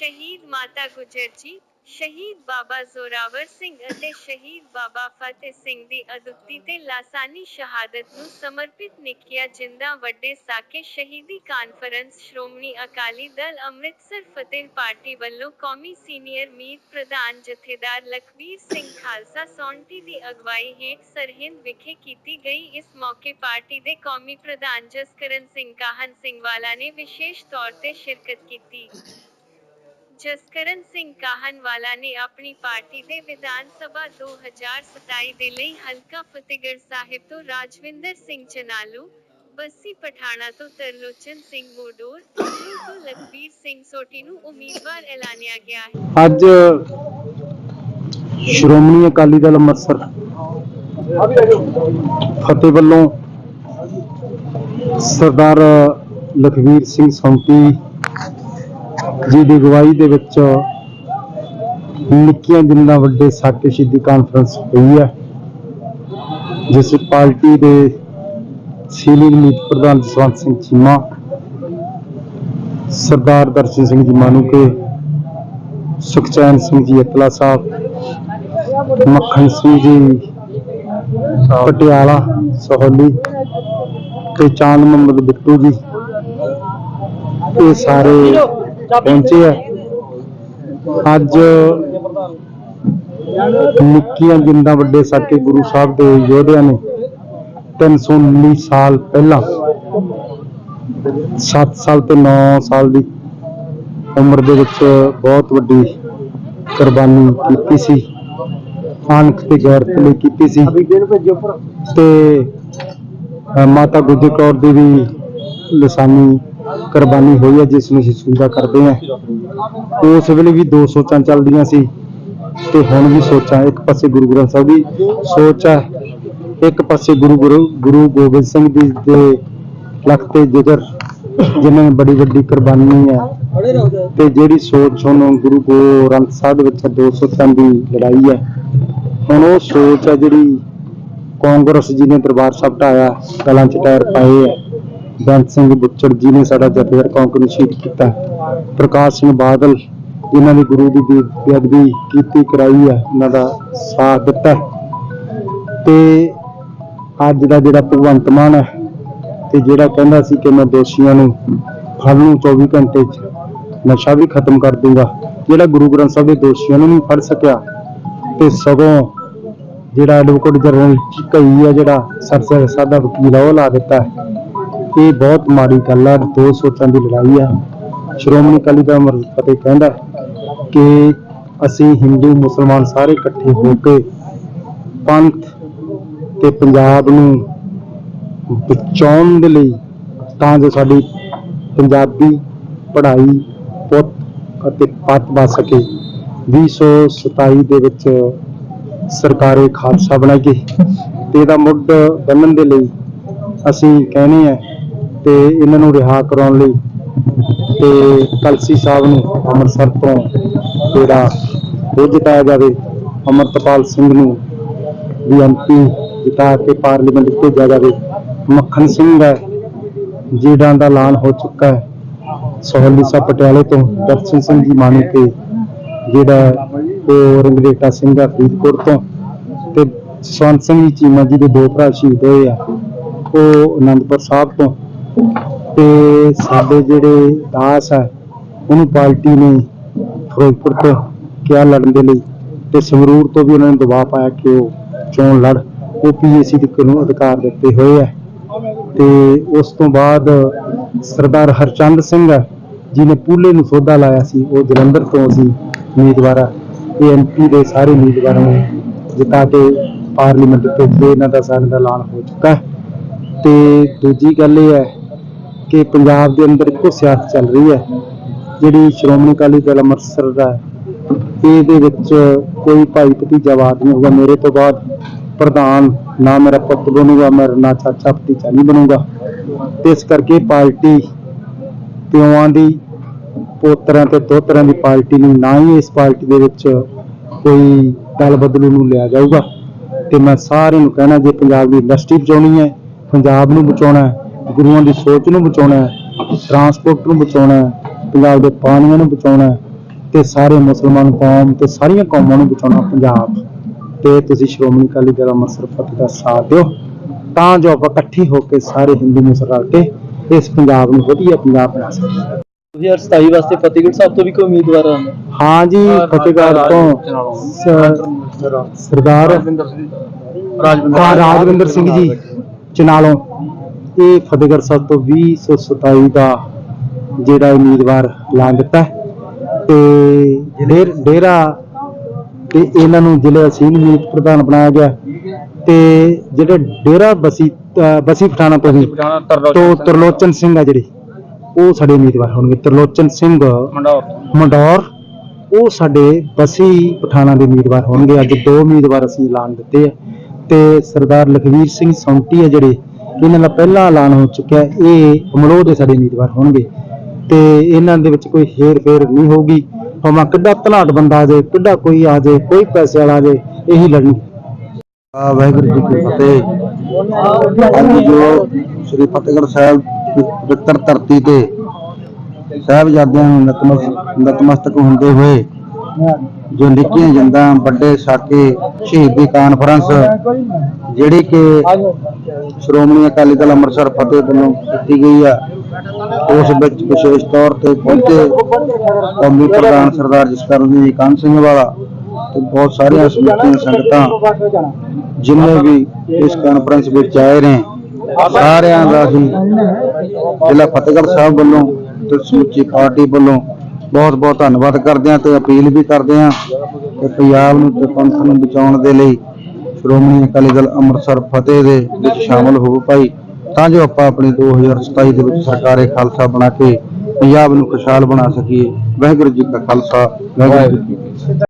ਸ਼ਹੀਦ ਮਾਤਾ ਗੁਜਰ ਜੀ, ਸ਼ਹੀਦ ਬਾਬਾ ਜ਼ੋਰਾਵਰ ਸਿੰਘ ਅਤੇ ਸ਼ਹੀਦ ਬਾਬਾ ਫਤਿਹ ਸਿੰਘ ਦੀ ਅਦੁੱਤੀ ਤੇ ਲਾਸਾਨੀ ਸ਼ਹਾਦਤ ਨੂੰ ਸਮਰਪਿਤ ਨਿੱਕੀਆਂ ਜਿੰਦਾਂ ਵੱਡੇ ਸਾਕੇ ਸ਼ਹੀਦੀ ਕਾਨਫਰੰਸ ਸ਼੍ਰੋਮਣੀ ਅਕਾਲੀ ਦਲ ਅੰਮ੍ਰਿਤਸਰ ਫਤਿਹ ਪਾਰਟੀ ਵੱਲੋਂ ਕੌਮੀ ਸੀਨੀਅਰ ਮੀਤ ਪ੍ਰਧਾਨ ਜਥੇਦਾਰ ਲਖਬੀਰ ਸਿੰਘ ਖਾਲਸਾ ਸੌਂਟੀ ਦੀ ਅਗਵਾਈ ਹੇਠ ਸਰਹਿੰਦ ਵਿਖੇ ਕੀਤੀ ਗਈ। ਇਸ ਮੌਕੇ ਪਾਰਟੀ ਦੇ ਕੌਮੀ ਪ੍ਰਧਾਨ ਜਸਕਰਨ ਸਿੰਘ ਕਾਹਨ ਸਿੰਘ ਵਾਲਾ ਨੇ ਵਿਸ਼ੇਸ਼ ਤੌਰ ਤੇ ਸ਼ਿਰਕਤ ਕੀਤੀ। ਜਸਕਰਨ ਸਿੰਘ ਕਾਹਨਵਾਲਾ ਨੇ ਆਪਣੀ ਪਾਰਟੀ ਦੇ ਵਿਧਾਨ ਸਭਾ 2027 ਦੇ ਲਈ ਹਲਕਾ ਫਤਿਹਗੜ੍ਹ ਸਾਹਿਬ ਤੋਂ ਰਾਜਵਿੰਦਰ ਸਿੰਘ ਚਨਾਲੂ, ਬੱਸੀ ਪਠਾਣਾ ਤੋਂ ਤਰਲੋਚਨ ਸਿੰਘ ਮੋਡੋਰ ਤੋਂ ਲਖਬੀਰ ਸਿੰਘ ਸੋਟੀ ਨੂੰ ਉਮੀਦਵਾਰ ਐਲਾਨਿਆ ਗਿਆ ਹੈ। ਅੱਜ ਸ਼੍ਰੋਮਣੀ ਅਕਾਲੀ ਦਲ ਅੰਮ੍ਰਿਤਸਰ ਫਤਿਹ ਵੱਲੋਂ ਸਰਦਾਰ ਲਖਵੀਰ ਸਿੰਘ ਸੌਂਟੀ ਜੀ ਦੀ ਅਗਵਾਈ ਦੇ ਵਿੱਚ ਨਿੱਕੀਆਂ ਜਿੰਨਾ ਵੱਡੇ ਸਾਕੇ ਸ਼ਹੀਦੀ ਕਾਨਫਰੰਸ ਹੋਈ ਹੈ, ਜਿਸ ਵਿੱਚ ਪਾਰਟੀ ਦੇ ਸੀਨੀਅਰ ਮੀਤ ਪ੍ਰਧਾਨ ਜਸਵੰਤ ਸਿੰਘ ਚੀਮਾ, ਸਰਦਾਰ ਦਰਸ਼ਨ ਸਿੰਘ ਜੀ ਮਾਨੂਕੇ ਸੁਖਚੈਨ ਸਿੰਘ ਜੀ ਅਤਲਾ ਸਾਹਿਬ, ਮੱਖਣ ਸਿੰਘ ਜੀ ਪਟਿਆਲਾ, ਸੋਹਲੀ ਤੇ ਚਾਂਦ ਮੁਹੰਮਦ ਬਿੱਟੂ ਜੀ। ਇਹ ਸਾਰੇ ਪਹੁੰਚੇ ਆ। ਅੱਜ ਨਿੱਕੀਆਂ ਜਿੰਦਾਂ ਵੱਡੇ ਸਾਕੇ ਗੁਰੂ ਸਾਹਿਬ ਦੇ ਯੋਧਿਆਂ ਨੇ 319 ਸਾਲ ਪਹਿਲਾਂ 7 ਸਾਲ ਤੇ 9 ਸਾਲ ਦੀ ਉਮਰ ਦੇ ਵਿੱਚ ਬਹੁਤ ਵੱਡੀ ਕੁਰਬਾਨੀ ਕੀਤੀ ਸੀ। ਆਨਖ ਤੇ ਗੈਰਤ ਲਈ ਕੀਤੀ ਸੀ। ਤੇ ਮਾਤਾ ਗੁਜਰ ਕੌਰ ਦੀ ਵੀ ਲਸਾਨੀ ਕੁਰਬਾਨੀ ਹੋਈ ਹੈ, ਜਿਸ ਨੂੰ ਅਸੀਂ ਸੂਝਾ ਕਰਦੇ ਹਾਂ। ਉਸ ਵੇਲੇ ਵੀ ਦੋ ਸੋਚਾਂ ਚੱਲਦੀਆਂ ਸੀ ਤੇ ਹੁਣ ਵੀ ਸੋਚਾਂ ਇੱਕ ਪਾਸੇ ਗੁਰੂ ਗ੍ਰੰਥ ਸਾਹਿਬ ਦੀ ਸੋਚ ਹੈ ਇੱਕ ਪਾਸੇ ਗੁਰੂ ਗੁਰੂ ਗੁਰੂ ਗੋਬਿੰਦ ਸਿੰਘ ਜੀ ਦੇ ਲਖ ਜਿਗਰ, ਜਿਨ੍ਹਾਂ ਨੇ ਬੜੀ ਵੱਡੀ ਕੁਰਬਾਨੀ ਹੈ। ਤੇ ਜਿਹੜੀ ਸੋਚ ਹੁਣ ਗੁਰੂ ਗ੍ਰੰਥ ਸਾਹਿਬ ਵਿੱਚ ਦੋ ਸੋਚਾਂ ਦੀ ਲੜਾਈ ਹੈ, ਹੁਣ ਉਹ ਸੋਚ ਹੈ ਜਿਹੜੀ ਕਾਂਗਰਸ ਜੀ ਨੇ ਦਰਬਾਰ ਸਾਹਿਬ ਢਾਇਆ, ਗਲਾਂ ਚ ਟਾਇਰ ਪਾਏ ਹੈ। ਬੈਂਤ ਸਿੰਘ ਬੁੱਚੜ ਜੀ ਨੇ ਸਾਡਾ ਜਥੇਦਾਰ ਕੌਂਕ ਨੂੰ ਸ਼ਹੀਦ ਕੀਤਾ। ਪ੍ਰਕਾਸ਼ ਸਿੰਘ ਬਾਦਲ, ਜਿਨ੍ਹਾਂ ਨੇ ਗੁਰੂ ਦੀ ਬੇਅਦਬੀ ਕੀਤੀ, ਕਰਾਈ ਹੈ ਉਹਨਾਂ ਦਾ ਸਾਥ ਦਿੱਤਾ। ਤੇ ਅੱਜ ਦਾ ਜਿਹੜਾ ਭਗਵੰਤ ਮਾਨ ਹੈ ਤੇ ਜਿਹੜਾ ਕਹਿੰਦਾ ਸੀ ਕਿ ਮੈਂ ਦੋਸ਼ੀਆਂ ਨੂੰ ਫੜ ਲੂੰ 24 ਘੰਟੇ ਚ, ਨਸ਼ਾ ਵੀ ਖਤਮ ਕਰ ਦੂੰਗਾ। ਜਿਹੜਾ ਗੁਰੂ ਗ੍ਰੰਥ ਸਾਹਿਬ ਦੇ ਦੋਸ਼ੀਆਂ ਨੂੰ ਨਹੀਂ ਫੜ ਸਕਿਆ, ਤੇ ਸਗੋਂ ਜਿਹੜਾ ਐਡਵੋਕੇਟ ਜਨਰਲ ਕਈ ਹੈ ਜਿਹੜਾ ਸਰਸਰ ਸਾਦਾ ਵਕੀਲ ਆ, ਉਹ ਲਾ ਦਿੱਤਾ। ਇਹ ਬਹੁਤ ਮਾੜੀ ਗੱਲ ਆ, ਦੋ ਸੋਚਾਂ ਦੀ ਲੜਾਈ ਆ। ਸ਼੍ਰੋਮਣੀ ਅਕਾਲੀ ਦਲ ਫਤਿਹ ਕਹਿੰਦਾ ਕਿ ਅਸੀਂ ਹਿੰਦੂ, ਮੁਸਲਮਾਨ ਸਾਰੇ ਇਕੱਠੇ ਹੋ ਕੇ ਪੰਥ ਤੇ ਪੰਜਾਬ ਨੂੰ ਬਚਾਉਣ ਦੇ ਲਈ ਤਾਂ ਜੋ ਸਾਡੀ ਪੰਜਾਬੀ ਪੜ੍ਹਾਈ, ਪੁੱਤ ਅਤੇ ਪੱਤ ਬਚ ਸਕੇ। 2027 ਦੇ ਵਿੱਚ ਸਰਕਾਰੇ ਖਾਲਸਾ ਬਣਾਈਏ। ਤੇ ਇਹਦਾ ਮੁੱਢ ਬੰਨਣ ਦੇ ਲਈ ਅਸੀਂ ਕਹਿੰਦੇ ਆ ਤੇ ਇਹਨਾਂ ਨੂੰ ਰਿਹਾ ਕਰਾਉਣ ਲਈ ਤੇ ਕਲਸੀ ਸਾਹਿਬ ਨੂੰ ਅੰਮ੍ਰਿਤਸਰ ਤੋਂ ਜਿਹੜਾ ਉਹ ਜਿਤਾਇਆ ਜਾਵੇ, ਅਮਰਤਪਾਲ ਸਿੰਘ ਨੂੰ ਵੀ ਐਮਪੀ ਜਿਤਾ ਕੇ ਪਾਰਲੀਮੈਂਟ ਭੇਜਿਆ ਜਾਵੇ। ਮੱਖਣ ਸਿੰਘ ਹੈ ਜਿਹੜਾ ਦਾ ਐਲਾਨ ਹੋ ਚੁੱਕਾ ਹੈ। ਸੋਹਲੀ ਸਾਹਿਬ ਪਟਿਆਲੇ ਤੋਂ ਦਰਸ਼ਨ ਸਿੰਘ ਜੀ ਮਾਨੀ ਤੇ ਜਿਹੜਾ ਉਹ ਰੰਗਰੇਟਾ ਸਿੰਘ ਆ ਫਰੀਦਕੋਟ ਤੋਂ। ਤੇ ਜਸਵੰਤ ਸਿੰਘ ਜੀ ਚੀਮਾ ਜੀ ਦੇ ਦੋ ਭਰਾ ਸ਼ਹੀਦ ਹੋਏ ਆ। ਉਹ ਅਨੰਦਪੁਰ ਸਾਹਿਬ ਤੋਂ। ਤੇ ਸਾਡੇ ਜਿਹੜੇ ਦਾਸ ਆ, ਉਹਨੂੰ ਪਾਰਟੀ ਨੇ ਫਿਰੋਜ਼ਪੁਰ ਤੋਂ ਕਿਹਾ ਲੜਨ ਦੇ ਲਈ ਤੇ ਸੰਗਰੂਰ ਤੋਂ ਵੀ ਉਹਨਾਂ ਨੇ ਦਬਾਅ ਪਾਇਆ ਕਿ ਉਹ ਚੋਣ ਲੜ। ਉਹ ਪੀਏਸੀ ਦੇ ਕਾਨੂੰਨ ਅਧਿਕਾਰ ਦਿੱਤੇ ਹੋਏ ਆ। ਤੇ ਉਸ ਤੋਂ ਬਾਅਦ ਸਰਦਾਰ ਹਰਚੰਦ ਸਿੰਘ ਜਿਹਨੇ ਪੂਲੇ ਨੂੰ ਸੋਧਾ ਲਾਇਆ ਸੀ, ਉਹ ਜਲੰਧਰ ਤੋਂ ਅਸੀਂ ਉਮੀਦਵਾਰ ਆ। ਇਹ ਐਮਪੀ ਦੇ ਸਾਰੇ ਉਮੀਦਵਾਰਾਂ ਨੂੰ ਜਿਤਾ ਕੇ ਪਾਰਲੀਮੈਂਟ ਭੇਜੇ ਇਹਨਾਂ ਦਾ ਸਾਰਿਆਂ ਦਾ ਐਲਾਨ ਹੋ ਚੁੱਕਾ। ਹੈ ਤੇ ਦੂਜੀ ਗੱਲ ਇਹ ਹੈ ਕਿ ਪੰਜਾਬ ਦੇ ਅੰਦਰ ਇੱਕੋ ਸਿਆਸਤ ਚੱਲ ਰਹੀ ਹੈ, ਜਿਹੜੀ ਸ਼੍ਰੋਮਣੀ ਅਕਾਲੀ ਦਲ ਅੰਮ੍ਰਿਤਸਰ ਦਾ ਹੈ। ਇਹਦੇ ਵਿੱਚ ਕੋਈ ਭਾਈ ਭਤੀਜਾਵਾਦ ਨਹੀਂ ਹੋਊਗਾ। ਮੇਰੇ ਤੋਂ ਬਾਅਦ ਪ੍ਰਧਾਨ ਨਾ ਮੇਰਾ ਪੁੱਤ ਬਣੂਗਾ ਮੇਰਾ ਨਾ ਚਾਚਾ ਭਤੀਜਾ ਨਹੀਂ ਬਣੂਗਾ। ਤੇ ਇਸ ਕਰਕੇ ਪਾਰਟੀ ਪਿਓਾਂ ਦੀ, ਪੋਤਰਾਂ ਤੇ ਦੋਤਰਾਂ ਦੀ ਪਾਰਟੀ ਨੂੰ ਨਾ ਹੀ ਇਸ ਪਾਰਟੀ ਦੇ ਵਿੱਚ ਕੋਈ ਦਲ ਬਦਲੂ ਨੂੰ ਲਿਆ ਜਾਊਗਾ। ਤੇ ਮੈਂ ਸਾਰਿਆਂ ਨੂੰ ਕਹਿਣਾ, ਜੇ ਪੰਜਾਬ ਦੀ ਇੰਡਸਟਰੀ ਬਚਾਉਣੀ ਹੈ, ਪੰਜਾਬ ਨੂੰ ਬਚਾਉਣਾ ਹੈ ਗੁਰੂਆਂ ਦੀ ਸੋਚ ਨੂੰ ਬਚਾਉਣਾ ਹੈ ਟਰਾਂਸਪੋਰਟ ਨੂੰ ਬਚਾਉਣਾ ਹੈ ਪੰਜਾਬ ਦੇ ਪਾਣੀਆਂ ਨੂੰ ਬਚਾਉਣਾ ਹੈ ਤੇ ਸਾਰੇ ਮੁਸਲਮਾਨ ਕੌਮ ਤੇ ਸਾਰੀਆਂ ਕੌਮਾਂ ਨੂੰ ਬਚਾਉਣਾ ਪੰਜਾਬ ਤੇ ਤੁਸੀਂ ਸ਼੍ਰੋਮਣੀ ਅਕਾਲੀ ਦਲ ਅੰਮ੍ਰਿਤਸਰ ਫਤਿਹ ਦਾ ਸਾਥ ਦਿਓ ਤਾਂ ਜੋ ਆਪਾਂ ਇਕੱਠੇ ਹੋ ਕੇ ਸਾਰੇ ਹਿੰਦੂ ਮੁਸਲਮਾਨ ਰਲ ਕੇ ਇਸ ਪੰਜਾਬ ਨੂੰ ਵਧੀਆ ਪੰਜਾਬ ਬਣਾ ਸਕੀਏ 2027 ਵਾਸਤੇ ਫਤਿਹਗੜ੍ਹ ਸਾਹਿਬ ਤੋਂ ਵੀ ਕੋਈ ਉਮੀਦਵਾਰ ਹਨ ਹਾਂ ਜੀ ਫਤਿਹਗੜ੍ਹ ਤੋਂ ਸਰਦਾਰ ਰਾਜਵਿੰਦਰ ਸਿੰਘ ਜੀ ਚਨਾਲੋਂ ਇਹ ਫਤਿਹਗੜ੍ਹ ਸਾਹਿਬ ਤੋਂ 2027 ਦਾ ਜਿਹੜਾ ਉਮੀਦਵਾਰ ਐਲਾਨ ਦਿੱਤਾ ਹੈ। ਤੇ ਡੇਰ- ਡੇਰਾ ਤੇ ਇਹਨਾਂ ਨੂੰ ਜ਼ਿਲ੍ਹੇ ਅਸੀਮ ਮੀਤ ਪ੍ਰਧਾਨ ਬਣਾਇਆ ਗਿਆ। ਤੇ ਜਿਹੜੇ ਡੇਰਾ ਬਸੀ ਬਸੀ ਪਠਾਣਾ ਤੋਂ ਵੀ ਤੋਂ ਤਰਲੋਚਨ ਸਿੰਘ ਆ ਜਿਹੜੇ ਉਹ ਸਾਡੇ ਉਮੀਦਵਾਰ ਹੋਣਗੇ। ਤਰਲੋਚਨ ਸਿੰਘ ਮੰਡੌਰ ਉਹ ਸਾਡੇ ਬਸੀ ਪਠਾਣਾ ਦੇ ਉਮੀਦਵਾਰ ਹੋਣਗੇ। ਅੱਜ ਦੋ ਉਮੀਦਵਾਰ ਅਸੀਂ ਐਲਾਨ ਦਿੱਤੇ ਆ। ਤੇ ਸਰਦਾਰ ਲਖਵੀਰ ਸਿੰਘ ਸੌਂਟੀ ਆ ਜਿਹੜੇ ਇਹਨਾਂ ਦਾ ਪਹਿਲਾ ਐਲਾਨ ਹੋ ਚੁੱਕਿਆ ਇਹ ਅਮਲੋਹ ਦੇ ਸਾਡੇ ਉਮੀਦਵਾਰ ਹੋਣਗੇ। ਤੇ ਇਹਨਾਂ ਦੇ ਵਿੱਚ ਕੋਈ ਹੇਰ ਫੇਰ ਨਹੀਂ ਹੋਊਗੀ। ਭਾਵੇਂ ਕਿੱਡਾ ਧਨਾਟ ਬੰਦਾ ਆ ਜਾਏ ਕਿੱਡਾ ਕੋਈ ਆ ਜਾਏ ਕੋਈ ਪੈਸੇ ਵਾਲਾ ਆ ਜਾਏ ਇਹੀ ਲੜਨ ਆ ਵਾਹਿਗੁਰੂ ਜੀ ਕੀ ਫਤਿਹ। ਅੱਜ ਜੋ ਸ੍ਰੀ ਫਤਿਹਗੜ੍ਹ ਸਾਹਿਬ ਪਵਿੱਤਰ ਧਰਤੀ ਤੇ ਸਾਹਿਬਜ਼ਾਦਿਆਂ ਨੂੰ ਨਤਮਸਤਕ ਹੁੰਦੇ ਹੋਏ ਜੋ ਨਿੱਕੀਆਂ ਜੰਦਾਂ ਵੱਡੇ ਸਾਕੇ ਸ਼ਹੀਦੀ ਕਾਨਫਰੰਸ ਜਿਹੜੀ ਕਿ ਸ਼੍ਰੋਮਣੀ ਅਕਾਲੀ ਦਲ ਅੰਮ੍ਰਿਤਸਰ ਫਤਿਹ ਵੱਲੋਂ ਕੀਤੀ ਗਈ ਆ, ਉਸ ਵਿੱਚ ਵਿਸ਼ੇਸ਼ ਤੌਰ ਤੇ ਪਹੁੰਚੇ ਕੌਮੀ ਪ੍ਰਧਾਨ ਸਰਦਾਰ ਜਸਕਰਨ ਜੀ ਕਾਨ ਸਿੰਘ ਵਾਲਾ ਤੇ ਬਹੁਤ ਸਾਰੀਆਂ ਸਮੂਹਾਂ ਸੰਗਤਾਂ, ਜਿੰਨੇ ਵੀ ਇਸ ਕਾਨਫਰੰਸ ਵਿੱਚ ਆਏ ਨੇ, ਸਾਰਿਆਂ ਦਾ ਹੀ ਜ਼ਿਲ੍ਹਾ ਫਤਿਹਗੜ੍ਹ ਸਾਹਿਬ ਵੱਲੋਂ ਤੇ ਸਮੁੱਚੀ ਪਾਰਟੀ ਵੱਲੋਂ ਬਹੁਤ ਬਹੁਤ ਧੰਨਵਾਦ ਕਰਦੇ ਹਾਂ ਤੇ ਅਪੀਲ ਵੀ ਕਰਦੇ ਹਾਂ ਕਿ ਪੰਜਾਬ ਨੂੰ ਤੇ ਪੰਥ ਨੂੰ ਬਚਾਉਣ ਦੇ ਲਈ ਸ਼੍ਰੋਮਣੀ ਅਕਾਲੀ ਦਲ ਅੰਮ੍ਰਿਤਸਰ ਫਤਿਹ ਦੇ ਵਿੱਚ ਸ਼ਾਮਲ ਹੋਵੋ ਭਾਈ, ਤਾਂ ਜੋ ਆਪਾਂ ਆਪਣੀ 2027 ਦੇ ਵਿੱਚ ਸਰਕਾਰੇ ਖਾਲਸਾ ਬਣਾ ਕੇ ਪੰਜਾਬ ਨੂੰ ਖੁਸ਼ਹਾਲ ਬਣਾ ਸਕੀਏ। ਵਾਹਿਗੁਰੂ ਜੀ ਕਾ ਖਾਲਸਾ, ਵਾਹਿਗੁਰੂ ਜੀ ਕੀ ਫਤਿਹ।